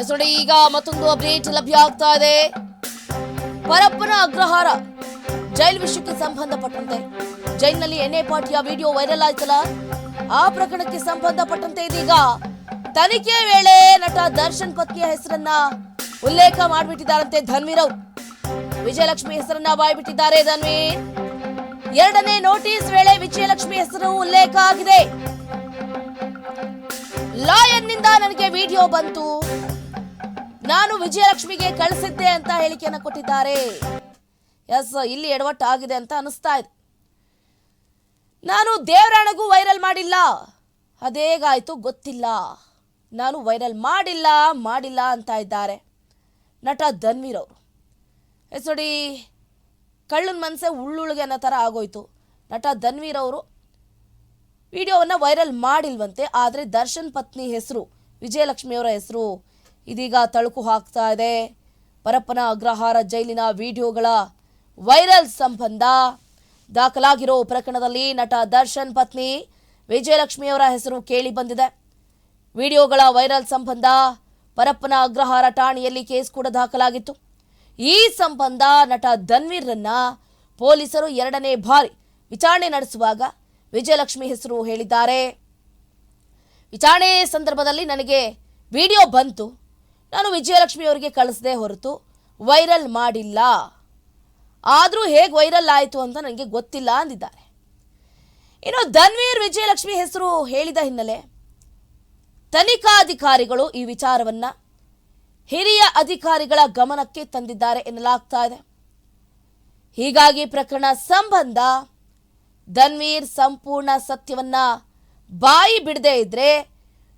S ಈಗ ಮತ್ತೊಂದು update ಲಭ್ಯ ಆಗ್ತಾ ಇದೆ. ಪರಪ್ಪನ ಅಗ್ರಹಾರ, ಜೈಲ್ ವಿಷಯಕ್ಕೆ ಸಂಬಂಧಪಟ್ಟಂತೆ. ಜೈಲ್ನಲ್ಲಿ ಎನ್ಎ ಪಾಟಿಯ ವಿಡಿಯೋ ವೈರಲ್ ಆಯ್ತಲ್ಲ, ಆ ಪ್ರಕರಣಕ್ಕೆ ಸಂಬಂಧಪಟ್ಟಂತೆ ಇದೀಗ. ತನಿಖೆ ವೇಳೆ ನಟ ದರ್ಶನ್ ಪತ್ನಿಯ ಹೆಸರನ್ನ ಉಲ್ಲೇಖ ಮಾಡಿಬಿಟ್ಟಿದ್ದಾರಂತೆ ಧನ್ವೀರ್ ಅವರು ವಿಜಯಲಕ್ಷ್ಮಿ ಹೆಸರನ್ನ ಬಾಯ್ಬಿಟ್ಟಿದ್ದಾರೆ ಧನ್ವೀರ್. ಎರಡನೇ ನೋಟಿಸ್ ವೇಳೆ ವಿಜಯಲಕ್ಷ್ಮಿ ಹೆಸರು ಉಲ್ಲೇಖ ಆಗಿದೆ. ಲಾಯನ್ನಿಂದ ನನಗೆ ವಿಡಿಯೋ ಬಂತು. ನಾನು ವಿಜಯಲಕ್ಷ್ಮಿಗೆ ಕಳಿಸಿದ್ದೆ ಅಂತ ಹೇಳಿಕೆಯನ್ನು ಕೊಟ್ಟಿದ್ದಾರೆ. ಎಸ್, ಇಲ್ಲಿ ಎಡವಟ್ಟು ಆಗಿದೆ ಅಂತ ಅನಿಸ್ತಾ ಇದೆ. ನಾನು ದೇವರಾಣಗೂ ವೈರಲ್ ಮಾಡಿಲ್ಲ. ಅದೇಗಾಯಿತು ಗೊತ್ತಿಲ್ಲ. ನಾನು ವೈರಲ್ ಮಾಡಿಲ್ಲ ಮಾಡಿಲ್ಲ ಅಂತ ಇದ್ದಾರೆ ನಟ ಧನ್ವೀರ್ ಅವರು. ಎಸ್ ನೋಡಿ, ಕಳ್ಳನ ಮನಸ್ಸೆ ಉಳ್ಳುಳ್ಗೆ ಅನ್ನೋ ಥರ ಆಗೋಯ್ತು. ನಟ ಧನ್ವೀರ್ ಅವರು ವಿಡಿಯೋವನ್ನು ವೈರಲ್ ಮಾಡಿಲ್ವಂತೆ, ಆದರೆ ದರ್ಶನ್ ಪತ್ನಿ ಹೆಸರು ವಿಜಯಲಕ್ಷ್ಮಿಯವರ ಹೆಸರು ಇದೀಗ ತಳುಕು ಹಾಕ್ತಾ ಇದೆ. ಪರಪ್ಪನ ಅಗ್ರಹಾರ ಜೈಲಿನ ವಿಡಿಯೋಗಳ ವೈರಲ್ ಸಂಬಂಧ ದಾಖಲಾಗಿರೋ ಪ್ರಕರಣದಲ್ಲಿ ನಟ ದರ್ಶನ್ ಪತ್ನಿ ವಿಜಯಲಕ್ಷ್ಮಿಯವರ ಹೆಸರು ಕೇಳಿ ಬಂದಿದೆ. ವಿಡಿಯೋಗಳ ವೈರಲ್ ಸಂಬಂಧ ಪರಪ್ಪನ ಅಗ್ರಹಾರ ಠಾಣೆಯಲ್ಲಿ ಕೇಸ್ ಕೂಡ ದಾಖಲಾಗಿತ್ತು. ಈ ಸಂಬಂಧ ನಟ ಧನ್ವೀರ್ರನ್ನ ಪೊಲೀಸರು ಎರಡನೇ ಬಾರಿ ವಿಚಾರಣೆ ನಡೆಸುವಾಗ ವಿಜಯಲಕ್ಷ್ಮಿ ಹೆಸರು ಹೇಳಿದ್ದಾರೆ. ವಿಚಾರಣೆ ಸಂದರ್ಭದಲ್ಲಿ ನನಗೆ ವಿಡಿಯೋ ಬಂತು. ನಾನು ವಿಜಯಲಕ್ಷ್ಮಿ ಅವರಿಗೆ ಕಳಿಸದೆ ಹೊರತು ವೈರಲ್ ಮಾಡಿಲ್ಲ. ಆದರೂ ಹೇಗೆ ವೈರಲ್ ಆಯಿತು ಅಂತ ನನಗೆ ಗೊತ್ತಿಲ್ಲ ಅಂದಿದ್ದಾರೆ. ಇನ್ನು ಧನ್ವೀರ್ ವಿಜಯಲಕ್ಷ್ಮಿ ಹೆಸರು ಹೇಳಿದ ಹಿನ್ನೆಲೆ ತನಿಖಾಧಿಕಾರಿಗಳು ಈ ವಿಚಾರವನ್ನ ಹಿರಿಯ ಅಧಿಕಾರಿಗಳ ಗಮನಕ್ಕೆ ತಂದಿದ್ದಾರೆ ಎನ್ನಲಾಗ್ತಾ ಇದೆ. ಹೀಗಾಗಿ ಪ್ರಕರಣ ಸಂಬಂಧ ಧನ್ವೀರ್ ಸಂಪೂರ್ಣ ಸತ್ಯವನ್ನ ಬಾಯಿ ಬಿಡದೇ ಇದ್ರೆ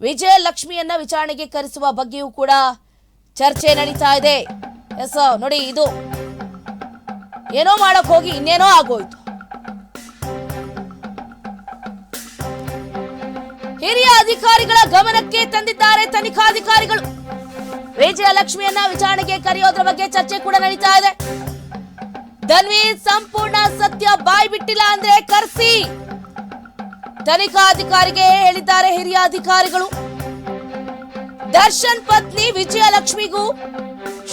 ವಿಜಯಲಕ್ಷ್ಮಿಯನ್ನ ವಿಚಾರಣೆಗೆ ಕರೆಸುವ ಬಗ್ಗೆಯೂ ಕೂಡ ಚರ್ಚೆ ನಡೀತಾ ಇದೆ. ಎಸ್, ನೋಡಿ ಇದು. ಏನೋ ಮಾಡಕ್ ಹೋಗಿ ಇನ್ನೇನೋ ಆಗೋಯ್ತು. ಹಿರಿಯ ಅಧಿಕಾರಿಗಳ ಗಮನಕ್ಕೆ ತಂದಿದ್ದಾರೆ ತನಿಖಾಧಿಕಾರಿಗಳು. ವಿಜಯಲಕ್ಷ್ಮಿಯನ್ನ ವಿಚಾರಣೆಗೆ ಕರೆಯೋದ್ರ ಬಗ್ಗೆ ಚರ್ಚೆ ಕೂಡ ನಡೀತಾ ಇದೆ. ಧನ್ವಿ, ಸಂಪೂರ್ಣ ಸತ್ಯ ಬಾಯ್ ಬಿಟ್ಟಿಲ್ಲ ಅಂದ್ರೆ ಕರ್ಸಿ. ತನಿಖಾಧಿಕಾರಿಗೆ ಹೇಳಿದ್ದಾರೆ ಹಿರಿಯ ಅಧಿಕಾರಿಗಳು. ದರ್ಶನ್ ಪತ್ನಿ ವಿಜಯಲಕ್ಷ್ಮಿಗೂ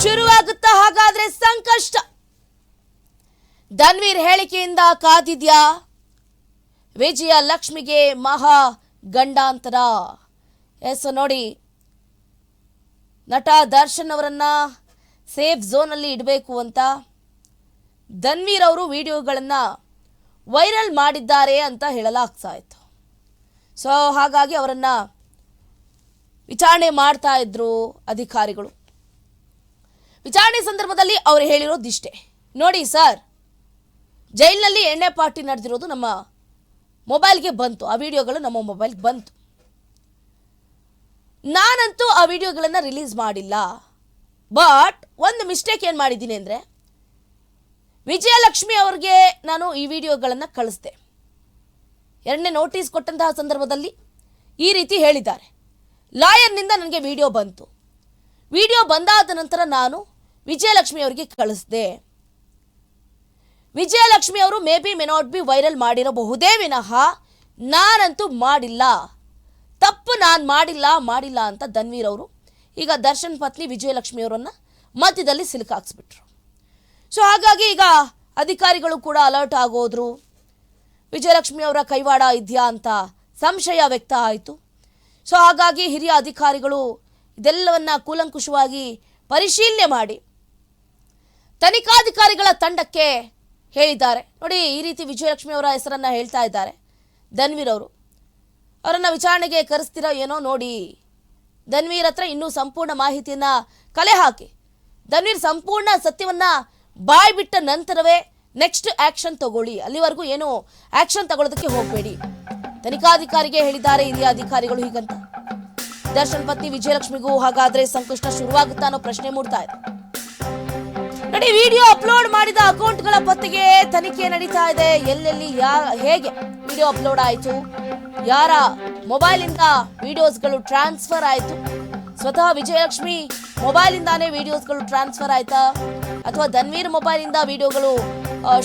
ಶುರುವಾಗುತ್ತಾ ಹಾಗಾದ್ರೆ ಸಂಕಷ್ಟ. ಧನ್ವೀರ್ ಹೇಳಿಕೆಯಿಂದ ಕಾದಿದ್ಯಾ ವಿಜಯ ಲಕ್ಷ್ಮಿಗೆ ಮಹಾ ಗಂಡಾಂತರ. ಎಸ್, ನೋಡಿ, ನಟ ದರ್ಶನ್ ಅವರನ್ನ ಸೇಫ್ ಝೋನಲ್ಲಿ ಇಡಬೇಕು ಅಂತ ಧನ್ವೀರ್ ಅವರು ವಿಡಿಯೋಗಳನ್ನು ವೈರಲ್ ಮಾಡಿದ್ದಾರೆ ಅಂತ ಹೇಳಲಾಗ್ತಾ ಇತ್ತು. ಸೊ ಹಾಗಾಗಿ ಅವರನ್ನು ವಿಚಾರಣೆ ಮಾಡ್ತಾ ಇದ್ರು ಅಧಿಕಾರಿಗಳು. ವಿಚಾರಣೆ ಸಂದರ್ಭದಲ್ಲಿ ಅವರು ಹೇಳಿರೋದಿಷ್ಟೇ ನೋಡಿ ಸರ್, ಜೈಲಿನಲ್ಲಿ ಎಣ್ಣೆ ಪಾರ್ಟಿ ನಡೆದಿರೋದು ನಮ್ಮ ಮೊಬೈಲ್ಗೆ ಬಂತು. ಆ ವಿಡಿಯೋಗಳು ನಮ್ಮ ಮೊಬೈಲ್ಗೆ ಬಂತು. ನಾನಂತೂ ಆ ವಿಡಿಯೋಗಳನ್ನು ರಿಲೀಸ್ ಮಾಡಿಲ್ಲ. ಬಟ್ ಒಂದು ಮಿಸ್ಟೇಕ್ ಏನು ಮಾಡಿದ್ದೀನಿ ಅಂದರೆ, ವಿಜಯಲಕ್ಷ್ಮಿ ಅವ್ರಿಗೆ ನಾನು ಈ ವಿಡಿಯೋಗಳನ್ನು ಕಳಿಸ್ದೆ. ಎರಡನೇ ನೋಟಿಸ್ ಕೊಟ್ಟಂತಹ ಸಂದರ್ಭದಲ್ಲಿ ಈ ರೀತಿ ಹೇಳಿದ್ದಾರೆ. ಲಾಯರ್ನಿಂದ ನನಗೆ ವಿಡಿಯೋ ಬಂತು. ವಿಡಿಯೋ ಬಂದಾದ ನಂತರ ನಾನು ವಿಜಯಲಕ್ಷ್ಮಿ ಅವರಿಗೆ ಕಳಿಸಿದೆ. ವಿಜಯಲಕ್ಷ್ಮಿ ಅವರು may be may not be viral ಮಾಡಿರಬಹುದೇ ವಿನಃ ನಾನಂತೂ ಮಾಡಿಲ್ಲ. ತಪ್ಪು ನಾನು ಮಾಡಿಲ್ಲ ಮಾಡಿಲ್ಲ ಅಂತ ಧನ್ವೀರ್ ಅವರು ಈಗ ದರ್ಶನ್ ಪತ್ನಿ ವಿಜಯಲಕ್ಷ್ಮಿ ಅವರನ್ನು ಮಧ್ಯದಲ್ಲಿ ಸಿಲುಕಾಕ್ಸ್ಬಿಟ್ರು. ಸೊ ಹಾಗಾಗಿ ಈಗ ಅಧಿಕಾರಿಗಳು ಕೂಡ ಅಲರ್ಟ್ ಆಗೋದ್ರು. ವಿಜಯಲಕ್ಷ್ಮಿ ಅವರ ಕೈವಾಡ ಇದೆಯಾ ಅಂತ ಸಂಶಯ ವ್ಯಕ್ತ ಆಯಿತು. ಸೊ ಹಾಗಾಗಿ ಹಿರಿಯ ಅಧಿಕಾರಿಗಳು ಇದೆಲ್ಲವನ್ನ ಕೂಲಂಕುಷವಾಗಿ ಪರಿಶೀಲನೆ ಮಾಡಿ ತನಿಖಾಧಿಕಾರಿಗಳ ತಂಡಕ್ಕೆ ಹೇಳಿದ್ದಾರೆ. ನೋಡಿ, ಈ ರೀತಿ ವಿಜಯಲಕ್ಷ್ಮಿ ಅವರ ಹೆಸರನ್ನು ಹೇಳ್ತಾ ಇದ್ದಾರೆ ಧನ್ವೀರ್ ಅವರು. ಅವರನ್ನು ವಿಚಾರಣೆಗೆ ಕರೆಸ್ತೀರೋ ಏನೋ ನೋಡಿ ಧನ್ವೀರ್ ಹತ್ರ ಇನ್ನೂ ಸಂಪೂರ್ಣ ಮಾಹಿತಿಯನ್ನು ಕಲೆ ಹಾಕಿ. ಧನ್ವೀರ್, ಸಂಪೂರ್ಣ ಸತ್ಯವನ್ನು ಬಾಯ್ಬಿಟ್ಟ ನಂತರವೇ ನೆಕ್ಸ್ಟ್ ಆಕ್ಷನ್ ತಗೊಳ್ಳಿ. ಅಲ್ಲಿವರೆಗೂ ಏನು ಆಕ್ಷನ್ ತಗೊಳ್ಳೋದಕ್ಕೆ ಹೋಗಬೇಡಿ. ತನಿಖಾಧಿಕಾರಿಗೆ ಹೇಳಿದ್ದಾರೆ ಹಿರಿಯ ಅಧಿಕಾರಿಗಳು ಹೀಗಂತ. ದರ್ಶನ್ ಪತ್ನಿ ವಿಜಯಲಕ್ಷ್ಮಿಗೂ ಹಾಗಾದ್ರೆ ಸಂಕಷ್ಟ ಶುರುವಾಗುತ್ತಾ ಅನ್ನೋ ಪ್ರಶ್ನೆ ಮೂಡ್ತಾ ಇದೆ. ನೋಡಿ ವಿಡಿಯೋ ಅಪ್ಲೋಡ್ ಮಾಡಿದ ಅಕೌಂಟ್ಗಳ ಪತ್ತೆಗೆ ತನಿಖೆ ನಡೀತಾ ಇದೆ. ಎಲ್ಲೆಲ್ಲಿ ಯಾ, ಹೇಗೆ ವಿಡಿಯೋ ಅಪ್ಲೋಡ್ ಆಯಿತು? ಯಾರ ಮೊಬೈಲಿಂದ ವಿಡಿಯೋಸ್ಗಳು ಟ್ರಾನ್ಸ್ಫರ್ ಆಯಿತು? ಸ್ವತಃ ವಿಜಯಲಕ್ಷ್ಮಿ ಮೊಬೈಲಿಂದಾನೇ ವಿಡಿಯೋಸ್ಗಳು ಟ್ರಾನ್ಸ್ಫರ್ ಆಯ್ತಾ? ಅಥವಾ ಧನ್ವೀರ್ ಮೊಬೈಲಿಂದ ವಿಡಿಯೋಗಳು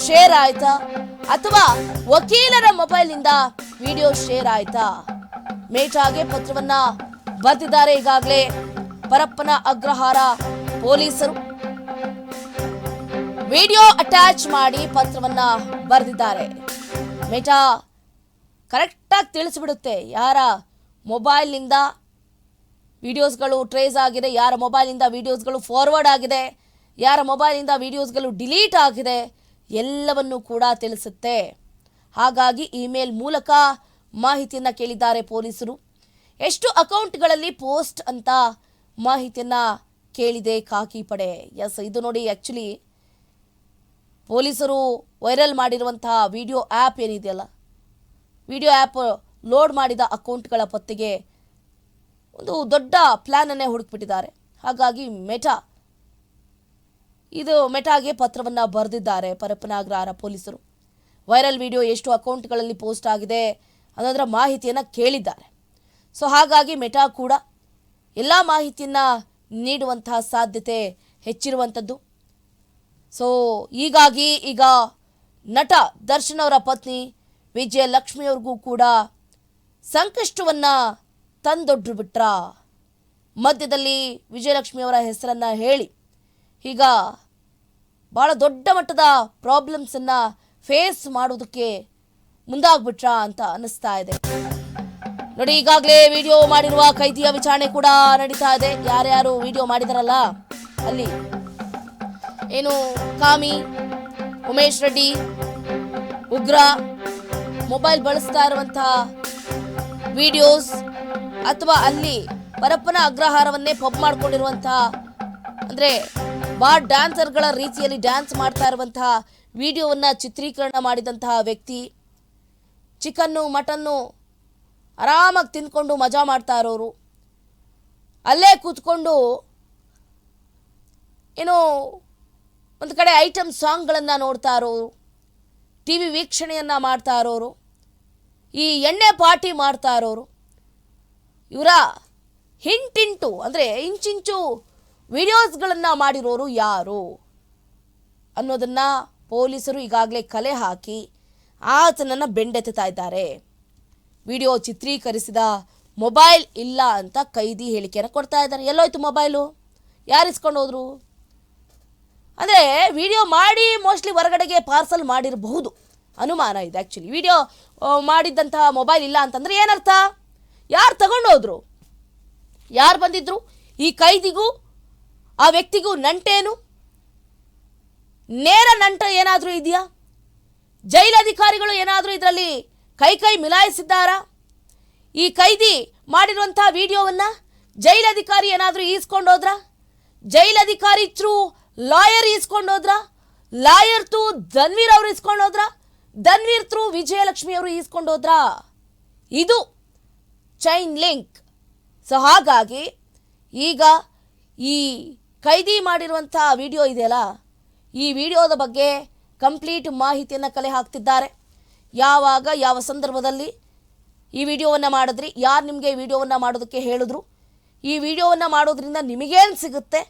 ಶೇರ್ ಆಯ್ತಾ? ಅಥವಾ ವಕೀಲರ ಮೊಬೈಲ್ನಿಂದ ವಿಡಿಯೋ ಶೇರ್ ಆಯ್ತಾ? ಮೇಟಾಗೆ ಪತ್ರವನ್ನ ಬರೆದಿದ್ದಾರೆ ಈಗಾಗಲೇ ಪರಪ್ಪನ ಅಗ್ರಹಾರ ಪೊಲೀಸರು. ವಿಡಿಯೋ ಅಟ್ಯಾಚ್ ಮಾಡಿ ಪತ್ರವನ್ನ ಬರೆದಿದ್ದಾರೆ. ಮೇಟಾ ಕರೆಕ್ಟಾಗಿ ತಿಳಿಸ್ಬಿಡುತ್ತೆ ಯಾರ ಮೊಬೈಲ್ನಿಂದ ವಿಡಿಯೋಸ್ಗಳು ಟ್ರೇಸ್ ಆಗಿದೆ, ಯಾರ ಮೊಬೈಲಿಂದ ವಿಡಿಯೋಸ್ಗಳು ಫಾರ್ವರ್ಡ್ ಆಗಿದೆ, ಯಾರ ಮೊಬೈಲಿಂದ ವಿಡಿಯೋಸ್ಗಳು ಡಿಲೀಟ್ ಆಗಿದೆ. ಎಲ್ಲವನ್ನು ಕೂಡ ತಿಳಿಸುತ್ತೆ. ಹಾಗಾಗಿ ಇಮೇಲ್ ಮೂಲಕ ಮಾಹಿತಿಯನ್ನು ಕೇಳಿದ್ದಾರೆ ಪೊಲೀಸರು. ಎಷ್ಟು ಅಕೌಂಟ್ಗಳಲ್ಲಿ ಪೋಸ್ಟ್ ಅಂತ ಮಾಹಿತಿಯನ್ನು ಕೇಳಿದೆ ಖಾಕಿ ಪಡೆ. ಎಸ್, ಇದು ನೋಡಿ ಆ್ಯಕ್ಚುಲಿ ಪೊಲೀಸರು ವೈರಲ್ ಮಾಡಿರುವಂತಹ ವಿಡಿಯೋ ಆ್ಯಪ್ ಏನಿದೆಯಲ್ಲ, ವಿಡಿಯೋ ಆ್ಯಪ್ ಲೋಡ್ ಮಾಡಿದ ಅಕೌಂಟ್ಗಳ ಪತ್ತೆಗೆ ಒಂದು ದೊಡ್ಡ ಪ್ಲ್ಯಾನನ್ನೇ ಹುಡುಕ್ಬಿಟ್ಟಿದ್ದಾರೆ. ಹಾಗಾಗಿ ಮೆಟಾ ಇದು ಮೆಟಾಗೆ ಪತ್ರವನ್ನು ಬರೆದಿದ್ದಾರೆ. ಪರಪ್ಪನಾಗ್ರಹಾರ ಪೊಲೀಸರು. ವೈರಲ್ ವಿಡಿಯೋ ಎಷ್ಟು ಅಕೌಂಟ್ಗಳಲ್ಲಿ ಪೋಸ್ಟ್ ಆಗಿದೆ ಅನ್ನೋದರ ಮಾಹಿತಿಯನ್ನು ಕೇಳಿದ್ದಾರೆ. ಸೊ ಹಾಗಾಗಿ ಮೆಟಾ ಕೂಡ ಎಲ್ಲ ಮಾಹಿತಿಯನ್ನು ನೀಡುವಂತಹ ಸಾಧ್ಯತೆ ಹೆಚ್ಚಿರುವಂಥದ್ದು ಸೊ ಹೀಗಾಗಿ ಈಗ ನಟ ದರ್ಶನ್ ಅವರ ಪತ್ನಿ ವಿಜಯಲಕ್ಷ್ಮಿಯವ್ರಿಗೂ ಕೂಡ ಸಂಕಷ್ಟವನ್ನ ತಂದೊಡ್ರು ಬಿಟ್ರ. ಮಧ್ಯದಲ್ಲಿ ವಿಜಯಲಕ್ಷ್ಮಿಯವರ ಹೆಸರನ್ನ ಹೇಳಿ. ಈಗ ಭಾಳ ದೊಡ್ಡ ಮಟ್ಟದ ಪ್ರಾಬ್ಲಮ್ಸನ್ನು ಫೇಸ್ ಮಾಡೋದಕ್ಕೆ ಮುಂದಾಗ್ಬಿಟ್ರ ಅಂತ ಅನ್ನಿಸ್ತಾ ಇದೆ. ನೋಡಿ, ಈಗಾಗಲೇ ವಿಡಿಯೋ ಮಾಡಿರುವ ಕೈದಿಯ ವಿಚಾರಣೆ ಕೂಡ ನಡೀತಾ ಇದೆ. ಯಾರ್ಯಾರು ವಿಡಿಯೋ ಮಾಡಿದಾರಲ್ಲ, ಅಲ್ಲಿ ಏನು ಕಾಮಿ, ಉಮೇಶ್ ರೆಡ್ಡಿ, ಉಗ್ರ ಮೊಬೈಲ್ ಬಳಸ್ತಾ ಇರುವಂತಹ ವಿಡಿಯೋಸ್ ಅಥವಾ ಅಲ್ಲಿ ಪರಪ್ಪನ ಅಗ್ರಹಾರವನ್ನೇ ಪಬ್ ಮಾಡ್ಕೊಂಡಿರುವಂತಹ ಅಂದ್ರೆ ಬಾರ್ ಡ್ಯಾನ್ಸರ್ಗಳ ರೀತಿಯಲ್ಲಿ ಡ್ಯಾನ್ಸ್ ಮಾಡ್ತಾ ಇರುವಂತಹ ವಿಡಿಯೋವನ್ನ ಚಿತ್ರೀಕರಣ ಮಾಡಿದಂತಹ ವ್ಯಕ್ತಿ. ಚಿಕನ್ನು, ಮಟನ್ನು ಆರಾಮಾಗಿ ತಿಂದ್ಕೊಂಡು ಮಜಾ ಮಾಡ್ತಾ ಇರೋರು. ಅಲ್ಲೇ ಕೂತ್ಕೊಂಡು ಏನು ಒಂದು ಕಡೆ ಐಟಮ್ ಸಾಂಗ್ಗಳನ್ನು ನೋಡ್ತಾ ಇರೋರು. ಟಿ ವಿ ವೀಕ್ಷಣೆಯನ್ನು ಮಾಡ್ತಾ ಇರೋರು. ಈ ಎಣ್ಣೆ ಪಾರ್ಟಿ ಮಾಡ್ತಾ ಇರೋರು. ಇವರ ಹಿಂಟಿಂಟು ಅಂದರೆ ಇಂಚಿಂಚು ವಿಡಿಯೋಸ್ಗಳನ್ನು ಮಾಡಿರೋರು ಯಾರು? ಅನ್ನೋದನ್ನು ಪೊಲೀಸರು ಈಗಾಗಲೇ ಕಲೆ ಹಾಕಿ ಆತನನ್ನು ಬೆಂಡೆತ್ತುತ್ತಾ ಇದ್ದಾರೆ. ವಿಡಿಯೋ ಚಿತ್ರೀಕರಿಸಿದ ಮೊಬೈಲ್ ಇಲ್ಲ ಅಂತ ಕೈದಿ ಹೇಳಿಕೆಯನ್ನು ಕೊಡ್ತಾ ಇದ್ದಾರೆ. ಎಲ್ಲೋಯ್ತು ಮೊಬೈಲು? ಯಾರು ಇಸ್ಕೊಂಡು ಹೋದ್ರು? ಅಂದರೆ ವಿಡಿಯೋ ಮಾಡಿ ಮೋಸ್ಟ್ಲಿ ಹೊರಗಡೆಗೆ ಪಾರ್ಸಲ್ ಮಾಡಿರಬಹುದು. ಅನುಮಾನ ಇದೆ ಆ್ಯಕ್ಚುಲಿ ವಿಡಿಯೋ ಮಾಡಿದ್ದಂತಹ ಮೊಬೈಲ್ ಇಲ್ಲ ಅಂತಂದರೆ ಏನರ್ಥ? ಯಾರು ತಗೊಂಡೋದ್ರು ಯಾರು ಬಂದಿದ್ರು? ಈ ಕೈದಿಗೂ ಆ ವ್ಯಕ್ತಿಗೂ ನಂಟೇನು? ನೇರ ನಂಟ ಏನಾದರೂ ಇದೆಯಾ? ಜೈಲಧಿಕಾರಿಗಳು ಏನಾದರೂ ಇದರಲ್ಲಿ ಕೈ ಕೈ ಮಿಲಾಯಿಸಿದ್ದಾರಾ? ಈ ಕೈದಿ ಮಾಡಿರುವಂತಹ ವಿಡಿಯೋವನ್ನ ಜೈಲಧಿಕಾರಿ ಏನಾದರೂ ಈಸ್ಕೊಂಡೋದ್ರ? ಜೈಲಧಿಕಾರಿ ಥ್ರೂ ಲಾಯರ್ ಈಸ್ಕೊಂಡೋದ್ರ? ಲಾಯರ್ ಥ್ರೂ ಧನ್ವೀರ್ ಅವರು ಈಸ್ಕೊಂಡೋದ್ರ? ಧನ್ವೀರ್ ಥ್ರೂ ವಿಜಯಲಕ್ಷ್ಮಿ ಅವರು ಈಸ್ಕೊಂಡೋದ್ರ? ಇದು ಚೈನ್ ಲಿಂಕ್. ಸೊ ಹಾಗಾಗಿ ಈಗ ಈ ಕೈದಿ ಮಾಡಿರುವಂಥ ವಿಡಿಯೋ ಇದೆಯಲ್ಲ? ಈ ವಿಡಿಯೋದ ಬಗ್ಗೆ ಕಂಪ್ಲೀಟ್ ಮಾಹಿತಿಯನ್ನು ಕಲೆ ಹಾಕ್ತಿದ್ದಾರೆ. ಯಾವಾಗ, ಯಾವ ಸಂದರ್ಭದಲ್ಲಿ ಈ ವಿಡಿಯೋವನ್ನು ಮಾಡಿದ್ರಿ, ಯಾರು ನಿಮಗೆ ವಿಡಿಯೋವನ್ನು ಮಾಡೋದಕ್ಕೆ ಹೇಳಿದ್ರು? ಈ ವಿಡಿಯೋವನ್ನು ಮಾಡೋದ್ರಿಂದ ನಿಮಗೇನು ಸಿಗುತ್ತೆ?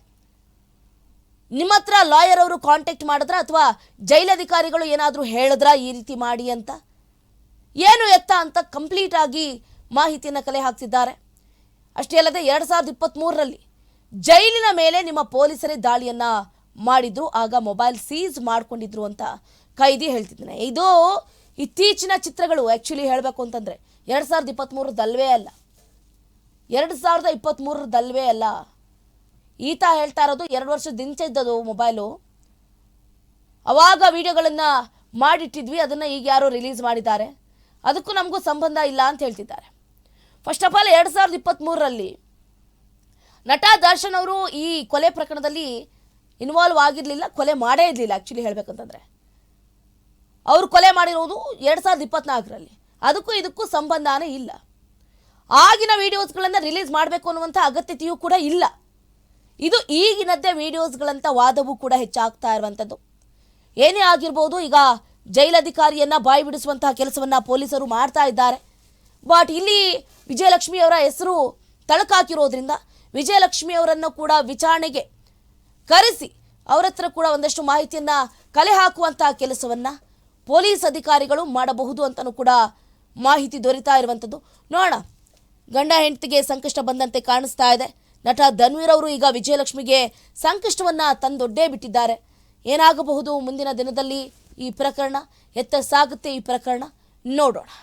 ನಿಮ್ಮ ಹತ್ರ ಲಾಯರ್ ಅವರು ಕಾಂಟ್ಯಾಕ್ಟ್ ಮಾಡಿದ್ರ ಅಥವಾ ಜೈಲಧಿಕಾರಿಗಳು ಏನಾದರೂ ಹೇಳಿದ್ರ ಈ ರೀತಿ ಮಾಡಿ ಅಂತ? ಏನು ಎತ್ತ ಅಂತ ಕಂಪ್ಲೀಟಾಗಿ ಮಾಹಿತಿಯನ್ನು ಕಲೆ ಹಾಕ್ತಿದ್ದಾರೆ. ಅಷ್ಟೇ ಅಲ್ಲದೆ ಎರಡು ಸಾವಿರದ ಇಪ್ಪತ್ತ್ಮೂರರಲ್ಲಿ ಜೈಲಿನ ಮೇಲೆ ನಿಮ್ಮ ಪೊಲೀಸರೇ ದಾಳಿಯನ್ನ ಮಾಡಿದ್ರು, ಆಗ ಮೊಬೈಲ್ ಸೀಸ್ ಮಾಡ್ಕೊಂಡಿದ್ರು ಅಂತ ಕೈದಿ ಹೇಳ್ತಿದ್ದಾನೆ. ಇದು ಇತ್ತೀಚಿನ ಚಿತ್ರಗಳು ಆ್ಯಕ್ಚುಲಿ ಹೇಳಬೇಕು ಅಂತಂದರೆ. ಎರಡು ಸಾವಿರದ ಇಪ್ಪತ್ತ್ಮೂರದಲ್ವೇ ಅಲ್ಲ. ಎರಡು ಸಾವಿರದ ಇಪ್ಪತ್ತ್ಮೂರದಲ್ವೇ ಅಲ್ಲ. ಈತ ಹೇಳ್ತಾ ಇರೋದು ಎರಡು ವರ್ಷದ ಹಿಂಚೆ ಇದ್ದದು ಮೊಬೈಲು. ಅವಾಗ ವಿಡಿಯೋಗಳನ್ನು ಮಾಡಿಟ್ಟಿದ್ವಿ, ಅದನ್ನು ಈಗ ಯಾರು ರಿಲೀಸ್ ಮಾಡಿದ್ದಾರೆ. ಅದಕ್ಕೂ ನಮಗೂ ಸಂಬಂಧ ಇಲ್ಲ ಅಂತ ಹೇಳ್ತಿದ್ದಾರೆ. ಫಸ್ಟ್ ಆಫ್ ಆಲ್ ಎರಡು ಸಾವಿರದ ಇಪ್ಪತ್ತ್ಮೂರರಲ್ಲಿ ನಟ ದರ್ಶನ್ ಅವರು ಈ ಕೊಲೆ ಪ್ರಕರಣದಲ್ಲಿ ಇನ್ವಾಲ್ವ್ ಆಗಿರಲಿಲ್ಲ, ಕೊಲೆ ಮಾಡೇ ಇರಲಿಲ್ಲ ಆ್ಯಕ್ಚುಲಿ ಹೇಳಬೇಕಂತಂದರೆ. ಅವರು ಕೊಲೆ ಮಾಡಿರೋದು ಎರಡು ಸಾವಿರದ ಇಪ್ಪತ್ನಾಲ್ಕರಲ್ಲಿ. ಅದಕ್ಕೂ ಇದಕ್ಕೂ ಸಂಬಂಧನೇ ಇಲ್ಲ. ಆಗಿನ ವೀಡಿಯೋಸ್ಗಳನ್ನು ರಿಲೀಸ್ ಮಾಡಬೇಕು ಅನ್ನುವಂಥ ಅಗತ್ಯತೆಯೂ ಕೂಡ ಇಲ್ಲ. ಇದು ಈಗಿನದ್ದೇ ವೀಡಿಯೋಸ್ಗಳಂಥ ವಾದವೂ ಕೂಡ ಹೆಚ್ಚಾಗ್ತಾ ಇರುವಂಥದ್ದು. ಏನೇ ಆಗಿರ್ಬೋದು, ಈಗ ಜೈಲಧಿಕಾರಿಯನ್ನು ಬಾಯಿ ಬಿಡಿಸುವಂತಹ ಕೆಲಸವನ್ನು ಪೊಲೀಸರು ಮಾಡ್ತಾ ಇದ್ದಾರೆ. ಬಟ್ ಇಲ್ಲಿ ವಿಜಯಲಕ್ಷ್ಮಿಯವರ ಹೆಸರು ತಳಕಾಕಿರೋದ್ರಿಂದ ವಿಜಯಲಕ್ಷ್ಮಿ ಅವರನ್ನು ಕೂಡ ವಿಚಾರಣೆಗೆ ಕರೆಸಿ ಅವರ ಹತ್ರ ಕೂಡ ಒಂದಷ್ಟು ಮಾಹಿತಿಯನ್ನು ಕಲೆ ಹಾಕುವಂತಹ ಕೆಲಸವನ್ನು ಪೊಲೀಸ್ ಅಧಿಕಾರಿಗಳು ಮಾಡಬಹುದು ಅಂತಲೂ ಕೂಡ ಮಾಹಿತಿ ದೊರೀತಾ ಇರುವಂಥದ್ದು ನೋಡೋಣ. ಗಂಡ ಹೆಂಡತಿಗೆ ಸಂಕಷ್ಟ ಬಂದಂತೆ ಕಾಣಿಸ್ತಾ ಇದೆ. ನಟ ಧನ್ವೀರ್ ಅವರು ಈಗ ವಿಜಯಲಕ್ಷ್ಮಿಗೆ ಸಂಕಷ್ಟವನ್ನು ತಂದೊಡ್ಡೇ ಬಿಟ್ಟಿದ್ದಾರೆ. ಏನಾಗಬಹುದು ಮುಂದಿನ ದಿನದಲ್ಲಿ ಈ ಪ್ರಕರಣ? ಎತ್ತ ಸಾಗುತ್ತೆ ಈ ಪ್ರಕರಣ? ನೋಡೋಣ.